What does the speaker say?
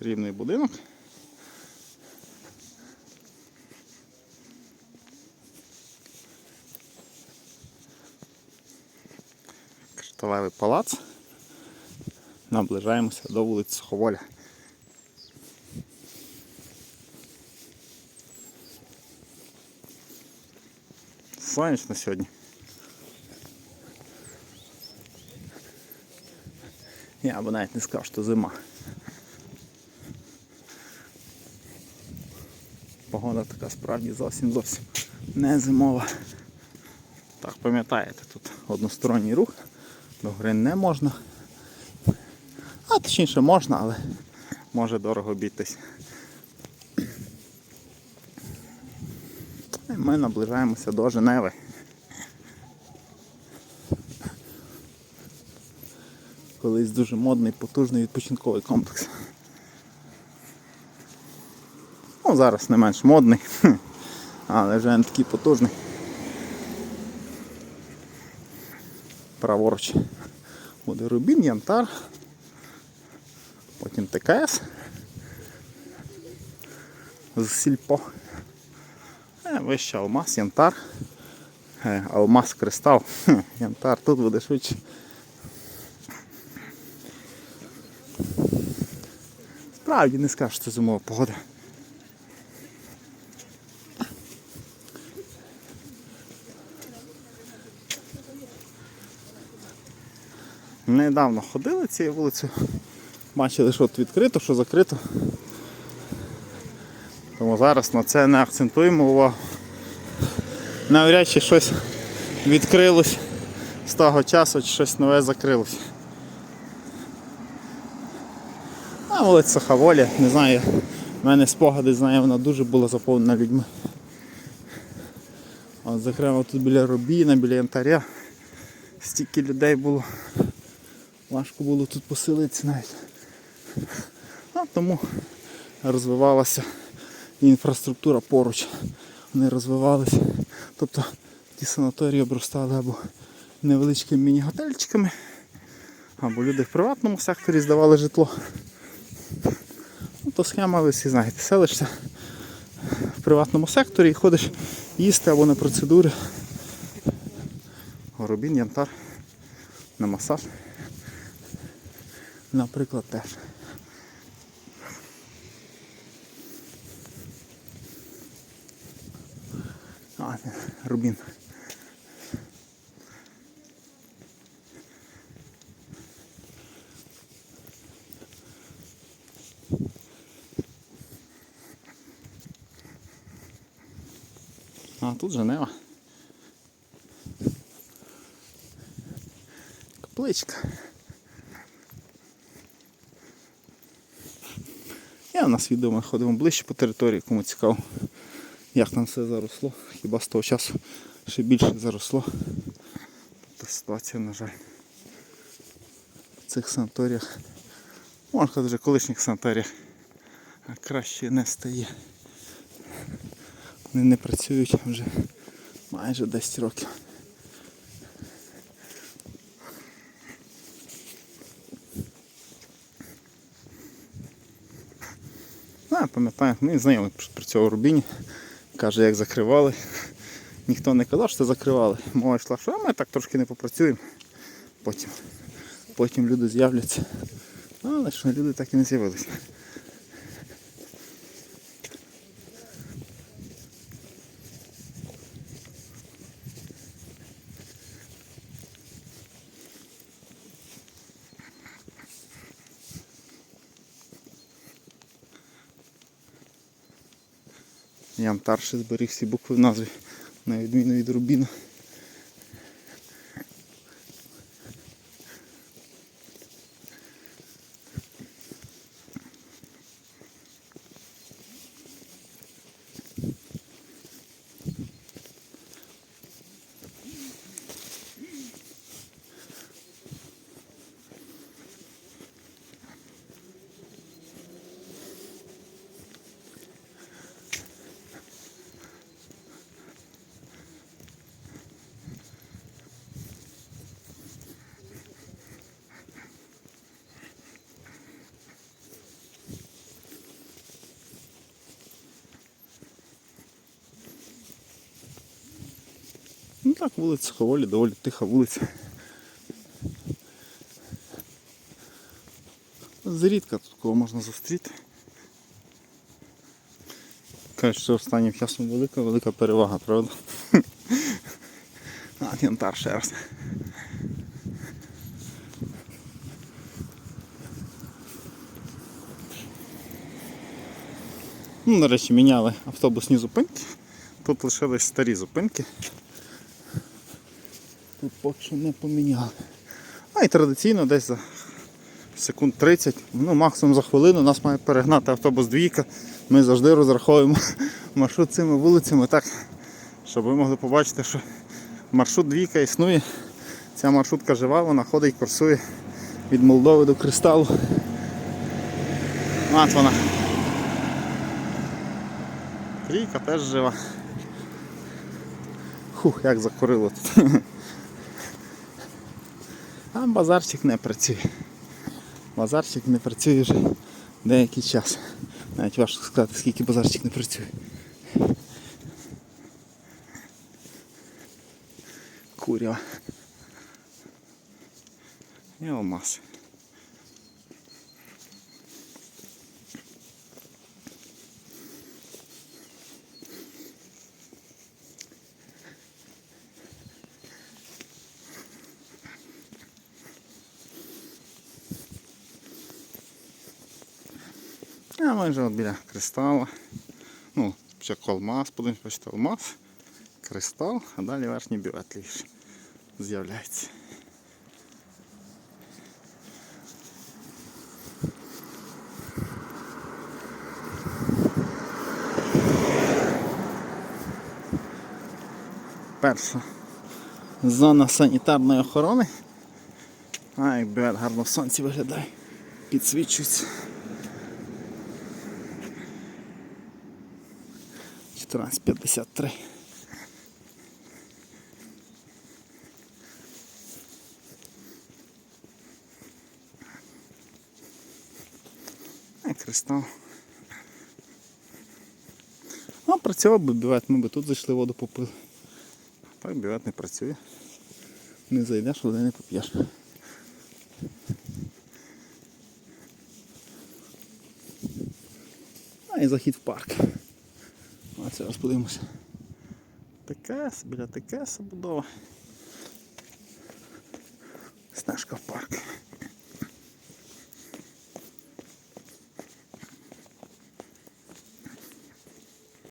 Рівний будинок. Кришталевий палац. Наближаємося до вулиці Суховоля. Сонячно сьогодні. Я б навіть не сказав, що зима. Погода така справді зовсім зовсім не зимова. Так, пам'ятаєте, тут односторонній рух, до гри не можна. А точніше можна, але може дорого обійтись. І Ми наближаємося до Женеви. Колись дуже модний, потужний відпочинковий комплекс. Ну, зараз не менш модний, але вже не такий потужний. Праворуч буде Рубін, Янтар, потім ТКС з Сільпо. Е, Вище Алмаз, Янтар, Е, Алмаз Кристал, Янтар тут буде швидше. Справді не скажу, що зимова погода. Недавно ходили цією вулицею. Бачили, що тут відкрито, що закрито. Тому зараз на це не акцентуємо увагу. Навряд чи щось відкрилось з того часу, чи щось нове закрилось. А вулиця Сахаволя, не знаю, в мене спогади знаю, вона дуже була заповнена людьми. От, зокрема тут біля Рубіна, біля янтаря. Стільки людей було. Важко було тут поселитися навіть. А тому розвивалася інфраструктура поруч. Вони розвивалися. Тобто ті санаторії обростали або невеличкими міні-готельчиками, або люди в приватному секторі здавали житло. Ну, то схема, ви всі знаєте, селишся в приватному секторі і ходиш їсти або на процедури. Горобін, янтар, на масаж. Наприклад, теж. А, рубін. А, тут Женева. Капличка. Я у нас відео ходимо ближче по території, кому цікаво, як там все заросло. Хіба з того часу ще більше заросло. Тобто ситуація, на жаль, в цих санаторіях, можна сказати, вже колишніх санаторіях краще не стає. Вони не працюють вже майже 10 років. Я пам'ятаю, мій знайомий працював у Рубіні, каже, як закривали. Ніхто не казав, що закривали. Мова йшла, що ми так трошки не попрацюємо. Потім, потім люди з'являться. Але що люди так і не з'явилися. Янтар ще зберіг всі букви в назві, на відміну від Рубіна. Так, вулиця Суховолі, доволі тиха вулиця. Зрідка тут кого можна зустріти. Кажуть, що останнім часом велика, велика перевага, правда? А, янтар ще раз. Ну, до речі, міняли автобусні зупинки. Тут лишились старі зупинки. Тут поки не поміняли. А і традиційно десь за секунд 30, ну максимум за хвилину нас має перегнати автобус двійка. Ми завжди розраховуємо маршрут цими вулицями так, щоб ви могли побачити, що маршрут двійка існує. Ця маршрутка жива, вона ходить, курсує від Молдови до Кристалу. От вона. Трійка теж жива. Хух, як закурило тут. А базарчик не працює. Базарчик не працює вже деякий час. Навіть важко сказати, скільки базарчик не працює. Курява. І алмаз. А ми вже от біля кристала. Ну, спочатку алмаз, потім бачите алмаз, кристал, а далі верхній бювет з'являється. Перша зона санітарної охорони. А, як бювет гарно в сонці виглядає. Підсвічується. 14.53. А кристал. А працював би бювет, ми би тут зайшли воду попили. Так бювет не працює. Не зайдеш, води не поп'єш. А і захід в парк. А раз подивимося. ТКС, біля ТКС забудова. Снежка в парк.